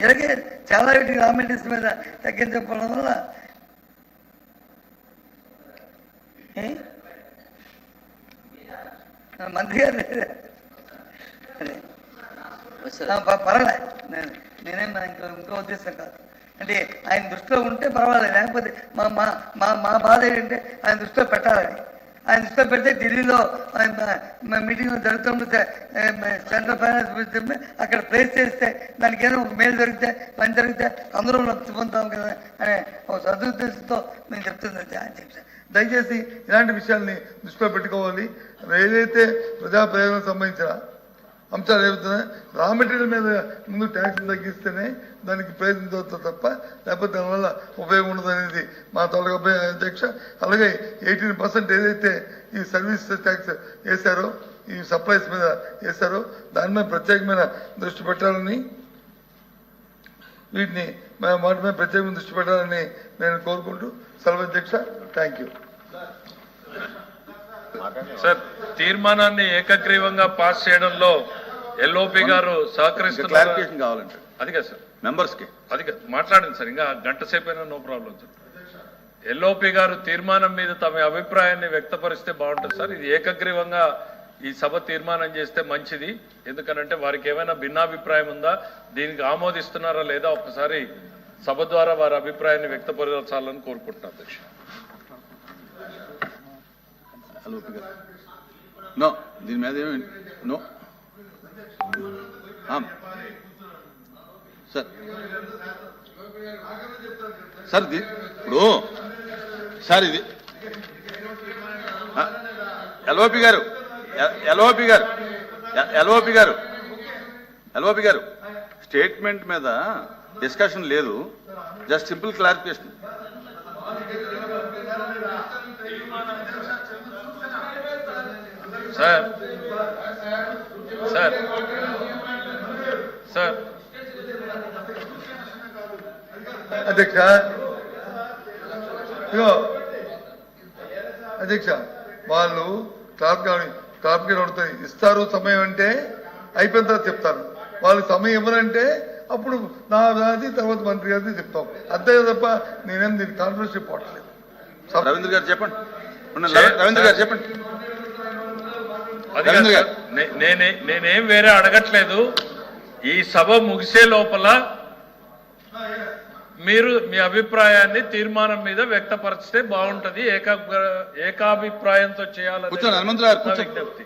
ఇలాగే చాలా వీటికి రా మెటీరియల్స్ మీద తగ్గించకపోవడం వల్ల. మంత్రి గారు పర్వాలే. నేనేం ఇంకో ఇంకో ఉద్దేశం కాదు. అంటే ఆయన దృష్టిలో ఉంటే పర్వాలేదు. లేకపోతే మా మా మా మా బాధ ఏంటంటే ఆయన దృష్టిలో పెట్టాలని. ఆయన దృష్టిలో పెడితే ఢిల్లీలో మీటింగ్ జరుగుతుంటే సెంట్రల్ ఫైనాన్స్ మినిస్టర్ అక్కడ ప్లేస్ చేస్తే దానికి ఏదో ఒక మేలు జరిగితే పని జరిగితే అందరూ లబ్ధి పొందుతాం కదా అనే ఒక సదుద్దేశంతో నేను చెప్తుంది చెప్పి దయచేసి ఇలాంటి విషయాల్ని దృష్టిలో పెట్టుకోవాలి. ఏదైతే ప్రజా ప్రయోజనం సంబంధించిన అంశాలు ఏమవుతున్నాయి రా మెటీరియల్ మీద ముందు ట్యాక్స్ తగ్గిస్తేనే దానికి ప్రయత్నం అవుతుంది తప్ప లేకపోతే దానివల్ల ఉపయోగం ఉండదు అనేది మా తాలూకా అధ్యక్ష అలాగే ఎయిటీన్ పర్సెంట్ ఏదైతే ఈ సర్వీస్ ట్యాక్స్ వేశారో ఈ సప్లైస్ మీద వేశారో దాని మీద ప్రత్యేకమైన దృష్టి పెట్టాలని వీటిని వాటి మీద ప్రత్యేకంగా దృష్టి పెట్టాలని నేను కోరుకుంటూ సెలవు అధ్యక్ష. థ్యాంక్ యూ సార్ తీర్మానాన్ని ఏకగ్రీవంగా పాస్ చేయడంలో ఎల్ఓపి గారు సహకరిస్తున్నారు క్లారిఫికేషన్ కావాలంటే అది కదా సార్. మెంబర్స్కి. అది. మాట్లాడండి సార్ ఇంకా గంట సేపు అయినా నో ప్రాబ్లం సార్. ఎల్ఓపి గారు తీర్మానం మీద తమ అభిప్రాయాన్ని వ్యక్తపరిస్తే బాగుంటుంది సార్. ఇది ఏకగ్రీవంగా ఈ సభ తీర్మానం చేస్తే మంచిది. ఎందుకనంటే వారికి ఏమైనా భిన్నాభిప్రాయం ఉందా దీనికి ఆమోదిస్తున్నారా లేదా ఒక్కసారి సభ ద్వారా వారి అభిప్రాయాన్ని వ్యక్తపరచాలని కోరుకుంటున్నాను అధ్యక్ష. నో దీని మీద నో. సార్. సార్ ఇది ఇప్పుడు సార్ ఇది. ఎల్ఓపి గారు ఎల్ఓపి గారు ఎల్ఓపి గారు ఎల్ఓపి గారు స్టేట్మెంట్ మీద డిస్కషన్ లేదు just simple clarification. Sir sir sir. అధ్యక్ష. ఇగో అధ్యక్ష వాళ్ళు క్లాప్ క్లాప్ అడుగుతాయి ఇస్తారు సమయం అంటే అయిపోయిన తర్వాత చెప్తారు. వాళ్ళు సమయం ఇవ్వరంటే అప్పుడు నా అది తర్వాత మంత్రి గారిది చెప్తాం. అంతే తప్ప నేనేం దీనికి కాన్ఫరెన్స్ పోవట్లేదు. రవీంద్ర గారు చెప్పండి. రవీంద్ర గారు చెప్పండి. నేనే నేనేం వేరే అడగట్లేదు. ఈ సభ ముగిసే లోపల మీరు మీ అభిప్రాయాన్ని తీర్మానం మీద వ్యక్తపరిస్తే బాగుంటది. ఏకా ఏకాభిప్రాయంతో చేయాలని విజ్ఞప్తి